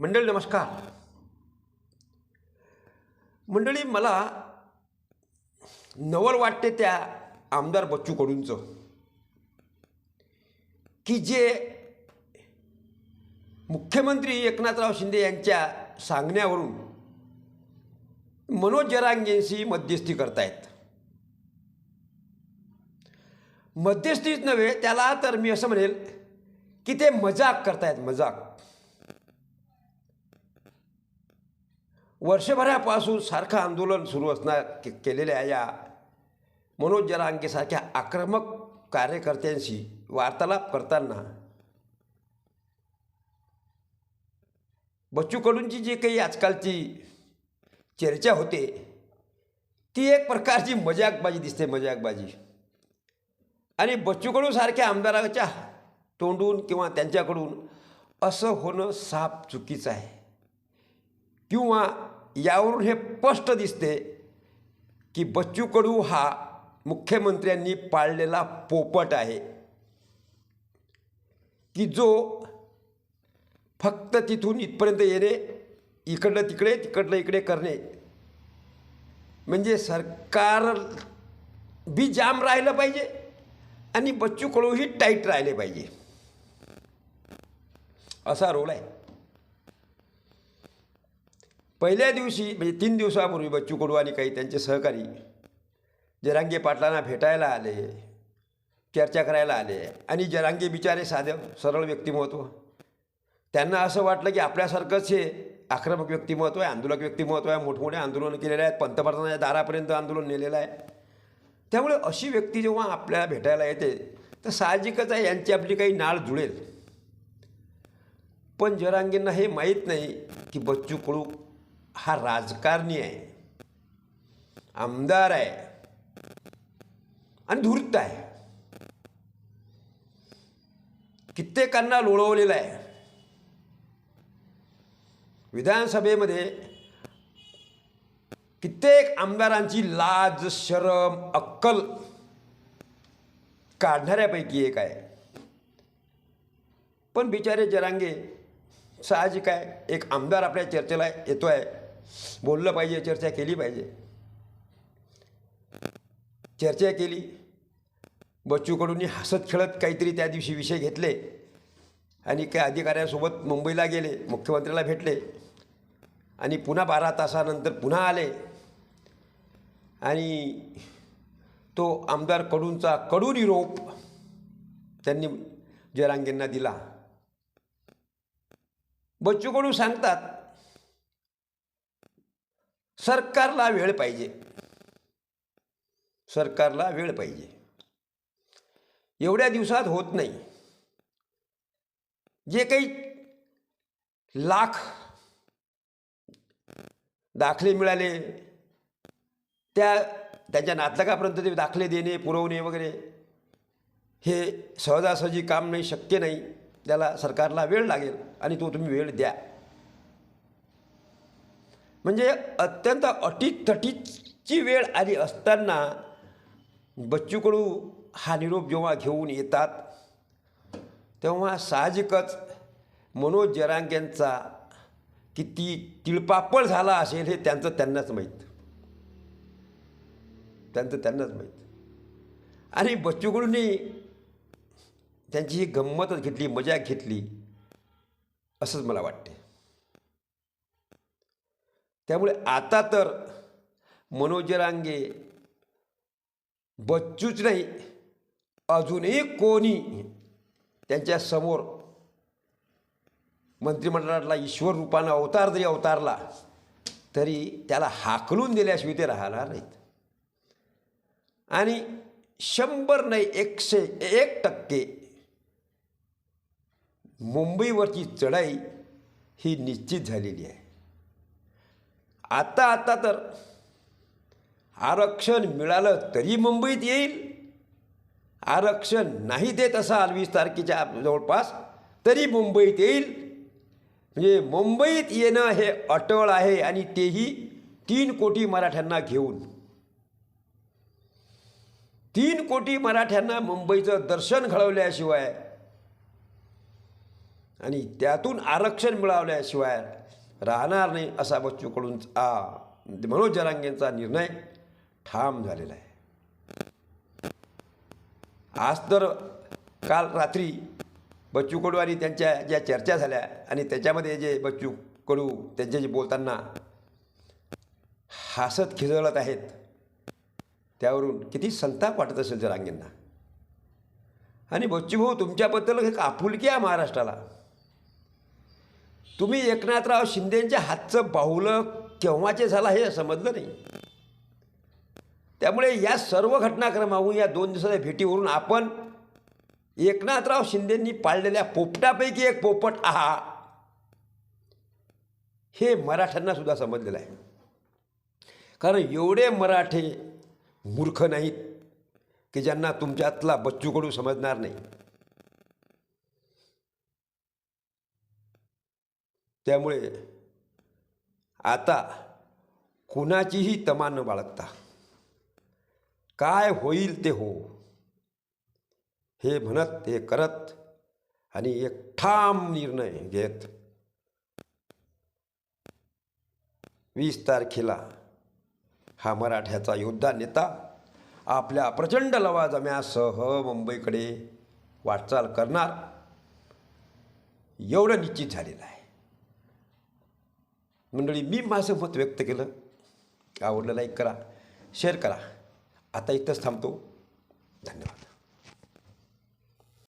मंडळी नमस्कार. मंडळी मला नवल वाटते त्या आमदार बच्चू कडूंचं की जे मुख्यमंत्री एकनाथराव शिंदे यांच्या सांगण्यावरून मनोज जरांगेंशी मध्यस्थी करतायत. मध्यस्थीच नव्हे त्याला तर मी असं म्हणेल की ते मजाक करतायत मजाक. वर्षभरापासून सारखं आंदोलन सुरू असणार के केलेल्या या मनोज जरांगेसारख्या आक्रमक कार्यकर्त्यांशी वार्तालाप करताना बच्चू कडूंची जी काही आजकालची चर्चा होते ती एक प्रकारची मजाकबाजी दिसते मजाकबाजी. आणि बच्चू आमदाराच्या तोंडून किंवा त्यांच्याकडून असं होणं साफ चुकीचं आहे. किंवा यावरून हे स्पष्ट दिसते की बच्चू कडू हा मुख्यमंत्र्यांनी पाळलेला पोपट आहे. की जो फक्त तिथून इथपर्यंत येणे इकडलं तिकडे तिकडलं इकडे करणे. म्हणजे सरकार बी जाम राहिलं पाहिजे आणि बच्चू कडूही टाईट राहिले पाहिजे. असा रोल आहे. पहिल्या दिवशी म्हणजे तीन दिवसापूर्वी बच्चू कडू आणि काही त्यांचे सहकारी जरांगे पाटलांना भेटायला आले चर्चा करायला आले आणि जरांगे बिचारे साधे सरळ व्यक्तिमत्व. त्यांना असं वाटलं की आपल्यासारखंच हे आक्रमक व्यक्तिमत्व आहे आंदोलक व्यक्तिमत्व आहे मोठमोठे आंदोलन केलेले आहेत पंतप्रधानाच्या दारापर्यंत आंदोलन नेलेलं आहे. त्यामुळे अशी व्यक्ती जेव्हा आपल्याला भेटायला येते तर साहजिकच आहे यांची आपली काही नाळ जुळेल. पण जरांगेंना हे माहीत नाही की बच्चू कडू हा राजकारणी आहे. आमदार आहे. आणि धूर्त आहे. कित्येकांना लोळवलेला आहे. विधानसभेमध्ये कित्येक आमदारांची लाज शरम अक्कल काढणाऱ्यापैकी एक आहे. पण बिचारे जरांगे साहजिक आहे. एक आमदार आपल्या चर्चेला येतो आहे बोललं पाहिजे चर्चा केली पाहिजे. चर्चा केली. बच्चूकडून हसत खेळत काहीतरी त्या दिवशी विषय घेतले आणि काही अधिकाऱ्यांसोबत मुंबईला गेले मुख्यमंत्र्याला भेटले आणि पुन्हा बारा तासानंतर पुन्हा आले. आणि तो आमदार कडूंचा कडू निरोप त्यांनी जयरांगेंना दिला. बच्चू कडू सांगतात सरकारला वेळ पाहिजे. सरकारला वेळ पाहिजे. एवढ्या दिवसात होत नाही. जे काही लाख दाखले मिळाले त्या त्यांच्या नातलगापर्यंत ते दाखले देणे पुरवणे वगैरे हे सहजासहजी काम नाही शक्य नाही. त्याला सरकारला वेळ लागेल आणि तो तुम्ही वेळ द्या. म्हणजे अत्यंत अटीतटीची वेळ आली असताना बच्चू कडू हा निरोप जेव्हा घेऊन येतात तेव्हा साहजिकच मनोज जरांगेंचा किती तिळपापड झाला असेल हे त्यांचं त्यांनाच माहीत. त्यांचं त्यांनाच माहीत. आणि बच्चूकडूंनी त्यांची ही गंमतच घेतली मजा घेतली असंच मला वाटते त्यामुळे आता तर मनोज रांगे बच्चूच नाही अजूनही कोणी त्यांच्यासमोर मंत्रिमंडळातला ईश्वर रूपानं अवतार जरी अवतारला तरी त्याला हाकलून दिल्याशिवाय ते राहणार नाहीत. आणि शंभर नाही एकशे एक टक्के मुंबईवरची चढाई ही निश्चित झालेली आहे. आता आता तर आरक्षण मिळालं तरी मुंबईत येईल. आरक्षण नाही देत असाल वीस तारखेच्या जवळपास तरी मुंबईत येईल. म्हणजे मुंबईत येणं हे अटळ आहे आणि तेही तीन कोटी मराठ्यांना घेऊन. तीन कोटी मराठ्यांना मुंबईचं दर्शन घडवल्याशिवाय आणि त्यातून आरक्षण मिळवल्याशिवाय राहणार नाही असा बच्चू कडूंचा मनोज जरांगेंचा निर्णय ठाम झालेला आहे. आज तर काल रात्री बच्चू कडू आणि त्यांच्या ज्या चर्चा झाल्या आणि त्याच्यामध्ये जे बच्चू कडू त्यांच्याशी बोलताना हसत खिजळत आहेत त्यावरून किती संताप वाटत असेल जरांगेंना. आणि बच्चूभाऊ हो, तुमच्याबद्दल एक आपुलकी आहे महाराष्ट्राला. तुम्ही एकनाथराव शिंदेंच्या हातचं बाहुलं केव्हाचे झाला हे समजलं नाही. त्यामुळे या सर्व घटनाक्रमाहून या दोन दिवसाच्या भेटीवरून आपण एकनाथराव शिंदेंनी पाळलेल्या पोपटापैकी एक पोपट आहा. हे मराठ्यांना सुद्धा समजलेलं आहे. कारण एवढे मराठे मूर्ख नाहीत की ज्यांना तुमच्यातला बच्चू कडू समजणार नाही. त्यामुळे आता कुणाचीही तमा न बाळगता काय होईल ते हो. हे म्हणत हे करत आणि एक ठाम निर्णय घेत. वीस तारखेला हा मराठ्याचा योद्धा नेता आपल्या प्रचंड लवाजम्यासह मुंबईकडे वाटचाल करणार एवढं निश्चित झालेलं आहे. मंडळी मी माझं मत व्यक्त केलं. आवडलं लाईक करा शेअर करा. आता इथंच थांबतो. धन्यवाद.